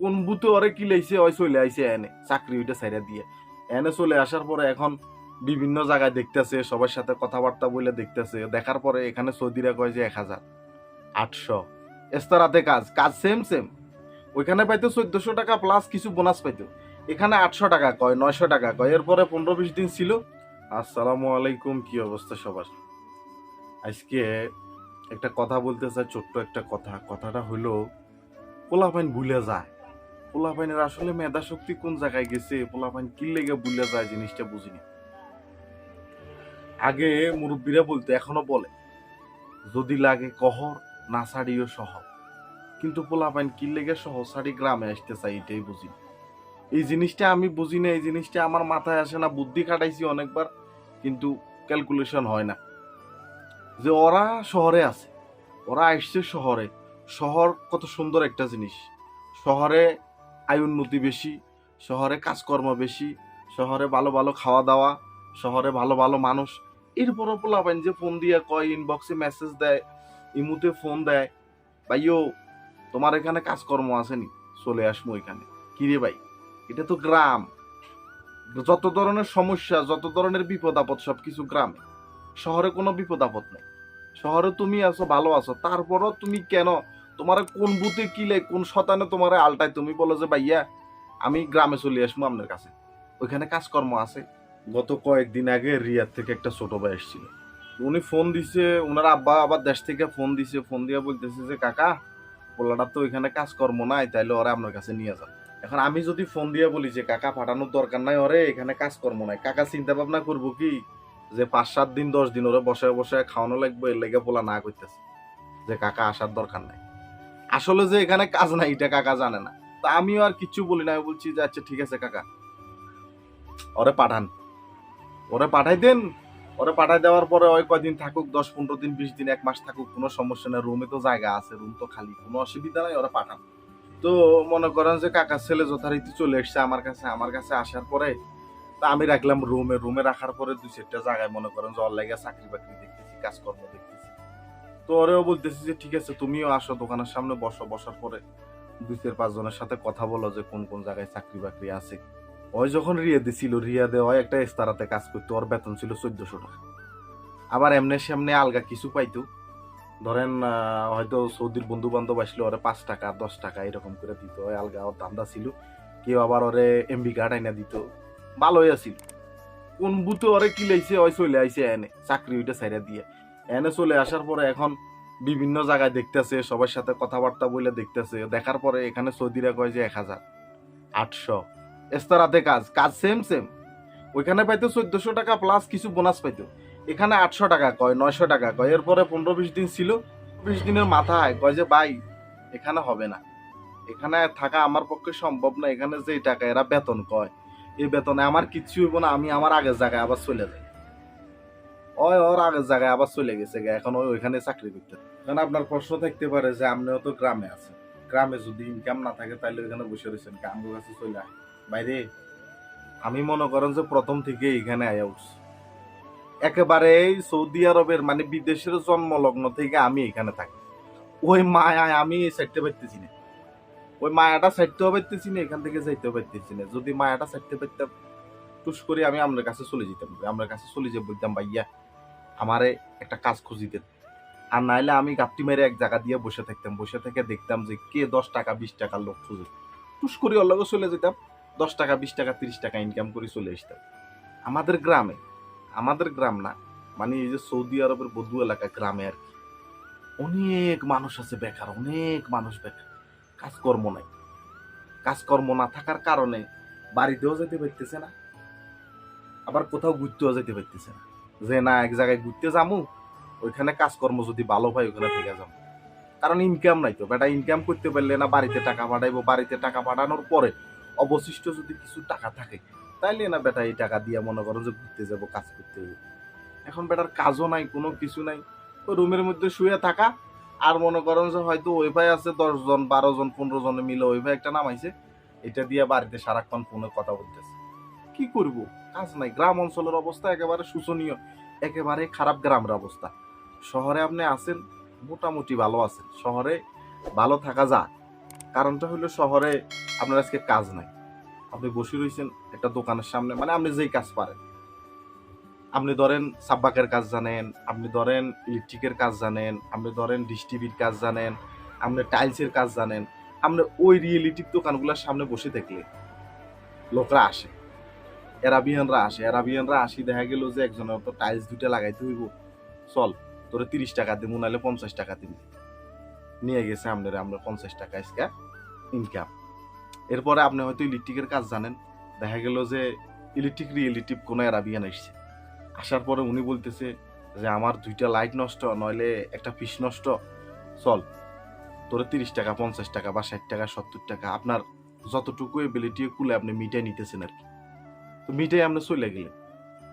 কোন বুতে ওরে কি লাইছে, ওই চলে আইছে এনে, চাকরি ওইটা সাইরা দিয়ে। এনে চলে আসার পরে এখন বিভিন্ন জায়গায় দেখতেছে, সবার সাথে কথাবার্তা বলে দেখতেছে। দেখার পরে এখানে সৌদিরা কয় যে এক হাজার, আটশো। এস্তারাতে কাজ কাজ সেম সেম ওইখানে পাইতো চোদ্দশো টাকা প্লাস কিছু বোনাস পাইতো। এখানে আটশো টাকা কয়, নয়শো টাকা কয়। এরপরে পনেরো বিশ দিন ছিল। আসসালামু আলাইকুম, কি অবস্থা সবার? আজকে একটা কথা বলতে চাই, ছোট্ট একটা কথা। কথাটা হইল পোলাপাইন ভুলে যায়। পোলাপাইনের আসলে মেধা শক্তি কোন জায়গায় গেছে? পোলাপাইন কি লেগে ভুলে যায় জিনিসটা বুঝিনি। আগে মুরব্বীরা বলতে, এখনও বলে, যদি লাগে কহর, না ছাড়িও শহর কিন্তু পোলাপাইন কি লেগে শহর ছাড়ি গ্রামে আসতে চাই, এটাই বুঝি এই জিনিসটা আমি বুঝি না এই জিনিসটা আমার মাথায় আসে না। বুদ্ধি খাটাইছি অনেকবার, কিন্তু ক্যালকুলেশন হয় না। যে ওরা শহরে আছে, ওরা আসছে শহরে। শহর কত সুন্দর একটা জিনিস। শহরে আয় উন্নতি বেশি, শহরে কাজকর্ম বেশি, শহরে ভালো ভালো খাওয়া দাওয়া, শহরে ভালো ভালো মানুষ। এরপরও পোলাপাইন যে ফোন দিয়ে কয় ইনবক্সে মেসেজ দেয়, ইমুতে ফোন দেয় ভাইও তোমার এখানে কাজকর্ম আসেনি, চলে আসব এখানে। কিরে ভাই? এটা তো গ্রাম। যত ধরনের সমস্যা, যত ধরনের বিপদ আপদ সব কিছু গ্রামে। শহরে কোনো বিপদ আপদ নেই। শহরে তুমি আছো, ভালো আছো, তারপরও তুমি কেন তোমার কোন বুথে কিলে কোন শতানে তোমার আলটায় তুমি বলো যে, ভাইয়া, আমি গ্রামে চলে আসব আপনার কাছে। ওইখানে কাজকর্ম আছে। গত কয়েকদিন আগে রিয়ার থেকে একটা ছোট ভাই এসেছিল। উনি ফোন দিছে ওনার আব্বা আবার দেশ থেকে ফোন দিছে। ফোন দিয়ে বলতেছে যে, কাকা, পোলাটা তো ওইখানে কাজকর্ম নাই, তাইলে ওরা আপনার কাছে নিয়ে যান। এখন আমি যদি ফোন দিয়ে বলি যে, কাকা, পাঠানোর দরকার নাই ওরে, এখানে কাজকর্ম নাই। কাকা চিন্তা ভাবনা করব কি, যে, পাঁচ সাত দিন, দশ দিন ওরে বসে বসে খাওয়ানো লাগবে, এর লেগে পোলা না করতেছে যে, কাকা, আসার দরকার নাই। আসলে যে এখানে কাজ নাই, এটা কাকা জানে না। তা আমিও আর কিচ্ছু বলি না, আমি বলছি যে আচ্ছা ঠিক আছে কাকা। ওরে পাঠান। ওরে পাঠাই দেন। ওরে পাঠাই দেওয়ার পরে ওই কয়দিন থাকুক, দশ, পনেরো দিন, বিশ দিন, এক মাস থাকুক, কোনো সমস্যা নেই। রুমে তো জায়গা আছে রুম তো খালি, কোনো অসুবিধা নাই, ওরা পাঠান। তো মনে করেন যে কাকার ছেলে যথারীতি চলে এসছে আমার কাছে আমার কাছে আসার পরে, তা আমি রাখলাম রুমে রুমে রাখার পরে দুই চারটা জায়গায় মনে করেন যে লাগে চাকরি বাকরি দেখতেছি, কাজকর্ম দেখতেছি। তো ওরেও বলতেছি যে, ঠিক আছে, তুমিও আসো দোকানের সামনে, বসো। বসার পরে দুই চার পাঁচ জনের সাথে কথা বলো যে, কোন কোন জায়গায় চাকরি বাকরি আছে। ওই যখন রিয়াদে ছিল রিয়াদে ওই একটা ইস্তারাতে কাজ করতো, ওর বেতন ছিল চোদ্দশো টাকা। আবার এমনি সামনে আলগা কিছু পাইতো। ধরেন হয়তো সৌদির বন্ধু বান্ধব আসলে ওরে পাঁচ টাকা, দশ টাকা এরকম করে দিত। ওই আলগা ওর দান্দা ছিল। কেউ আবার ওরে এমবি কার্ড আইনা দিত। ভালোই আছিল কোন বুতে ওরে কি লাইছে ওই চলে আইছে এনে, চাকরি ওইটা সাইরা দিয়ে। এনে চলে আসার পরে এখন বিভিন্ন জায়গায় দেখতেছে, সবার সাথে কথাবার্তা বলে দেখতেছে। দেখার পরে এখানে সৌদিরা কয় যে এক হাজার, আটশো। এস্তারাতে কাজ কাজ সেম সেম ওইখানে পাইতো চোদ্দশো টাকা প্লাস কিছু বোনাস পাইতো। এখানে আটশো টাকা কয়, নয়শো টাকা কয়। এরপরে পনেরো বিশ দিন ছিল, বিশ দিনের মাথায় কয় যে, ভাই, এখানে হবে না। এখানে থাকা আমার পক্ষে সম্ভব না। এখানে যে টাকা এরা বেতন কয়, এই বেতনে আমার কিচ্ছু হইব না। আমি আমার আগের জায়গায় আবার চলে যাই। ওই ওর আগের জায়গায় আবার চলে গেছে গে, এখন ওই ওইখানে চাকরি করতে। কারণ আপনার প্রশ্ন থাকতে পারে যে আপনিও তো গ্রামে আছেন গ্রামে যদি ইনকাম না থাকে তাহলে ওইখানে বসে রয়েছেন আমার কাছে চলে আয়। বাইরে আমি মনে করেন যে প্রথম থেকে এখানে আয়া উঠছি। একেবারে সৌদি আরবের মানে বিদেশের জন্মলগ্ন থেকে আমি এখানে থাকি। ওই মায়ায় আমি সাইডতে পারতেছি না। ওই মায়াটা সাইডতেও পারতেছি না এখান থেকে যাইতেও পারতেছি না। যদি মায়াটা সাইডতে পারতাম টুস করে আমি আপনার কাছে চলে যেতাম। আমার কাছে চলে যে বলতাম ভাইয়া আমারে একটা কাজ খুঁজি খুঁজিতেন আর নাইলে আমি গাপটি মেরে এক জায়গা দিয়ে বসে থাকতাম, বসে থেকে দেখতাম যে কে দশ টাকা, বিশ টাকার লোক খুঁজে। টুস করে ওর চলে যেতাম, দশ টাকা, বিশ টাকা, তিরিশ টাকা ইনকাম করে চলে আসতাম। আমাদের গ্রামে, আমাদের গ্রাম না মানে এই যে সৌদি আরবের বধু এলাকা গ্রামে আর কি, অনেক মানুষ আছে বেকার, অনেক মানুষ বেকার। কাজকর্ম নাই। কাজকর্ম না থাকার কারণে বাড়িতেও যেতে পারতেছে না, আবার কোথাও ঘুরতেও যেতে পারতেছে না। যে না, এক জায়গায় ঘুরতে যামু, ওইখানে কাজকর্ম যদি ভালো পাই ওখানে থেকে যাব কারণ ইনকাম নাই তো। বেটা ইনকাম করতে পারলে না বাড়িতে টাকা পাঠাইবো, বাড়িতে টাকা পাঠানোর পরে অবশিষ্ট যদি কিছু টাকা থাকে, তাইলে না বেটা এই টাকা দিয়ে মনে করো যে ঘুরতে যাব, কাজ করতে যাব। এখন বেটার কাজও নাই, কোনো কিছু নাই। ওই রুমের মধ্যে শুয়ে থাকা, আর মনে করেন যে হয়তো ওইভাই আছে দশজন বারো জন, পনেরো জনে মিলে ওইভাই একটা নামাইছে, এটা দিয়ে বাড়িতে সারাক্ষণ ফোনে কথা বলতেছে। কি করব? কাজ নাই। গ্রাম অঞ্চলের অবস্থা একেবারে শোচনীয়, একেবারে খারাপ গ্রামের অবস্থা। শহরে আপনি আছেন, মোটামুটি ভালো আছেন। শহরে ভালো থাকা যায়। কারণটা হলো শহরে আপনার আজকে কাজ নাই। আপনি বসে রয়েছেন একটা দোকানের সামনে মানে আপনি যেই কাজ পারেন। আপনি ধরেন সাব্বাকের কাজ জানেন, আপনি ধরেন ইলেকট্রিকের কাজ জানেন, আপনি ধরেন ডিশ টিভির কাজ জানেন, আপনি টাইলসের কাজ জানেন। আপনি ওই রিয়েলিটিভ দোকানগুলোর সামনে বসে থাকলে লোকরা আসে। এরাবিয়ানরা আসে, এরাবিয়ানরা আসি, দেখা গেল যে একজনের তো টাইলস দুইটা লাগাইতে হইব। চল, তোরে তিরিশ টাকা দিব নাহলে পঞ্চাশ টাকা দিব নিয়ে গেছে আপনার আমরা পঞ্চাশ টাকা আজকে ইনকাম এরপরে আপনি হয়তো ইলেকট্রিকের কাজ জানেন, দেখা গেল যে ইলেকট্রিক রিয়েলিটিভ কোনো এরাবিয়ান আসছে। আসার পরে উনি বলতেছে যে, আমার দুইটা লাইট নষ্ট, নইলে একটা পিস নষ্ট। চল, তোরে তিরিশ টাকা, পঞ্চাশ টাকা বা ষাট টাকা, সত্তর টাকা, আপনার যতটুকু এবিলিটি কুলে আপনি মিটাই নিতেছেন আর কি। তো মিটাই আপনি চলে গেলেন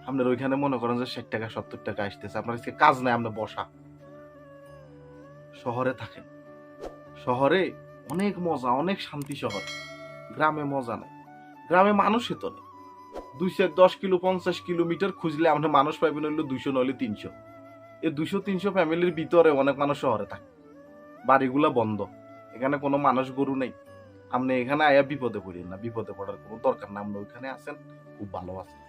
আপনার ওইখানে মনে করেন যে ষাট টাকা, সত্তর টাকা আসতেছে। আপনার আজকে কাজ নাই আপনি বসা। শহরে থাকেন। শহরে অনেক মজা, অনেক শান্তি শহর। গ্রামে মজা নাই। গ্রামে মানুষই তো নেই। দুইশো দশ কিলো, পঞ্চাশ কিলোমিটার খুঁজলে আমরা মানুষ পাইবেন হইল দুইশো, নইলে তিনশো। এই দুইশো, তিনশো ফ্যামিলির ভিতরে অনেক মানুষ শহরে থাকে। বাড়িগুলা বন্ধ। এখানে কোনো মানুষ গরু নেই। আপনি এখানে আয়া বিপদে পড়েন না, বিপদে পড়ার কোনো দরকার না, আপনি ওইখানে আছেন, খুব ভালো আছেন।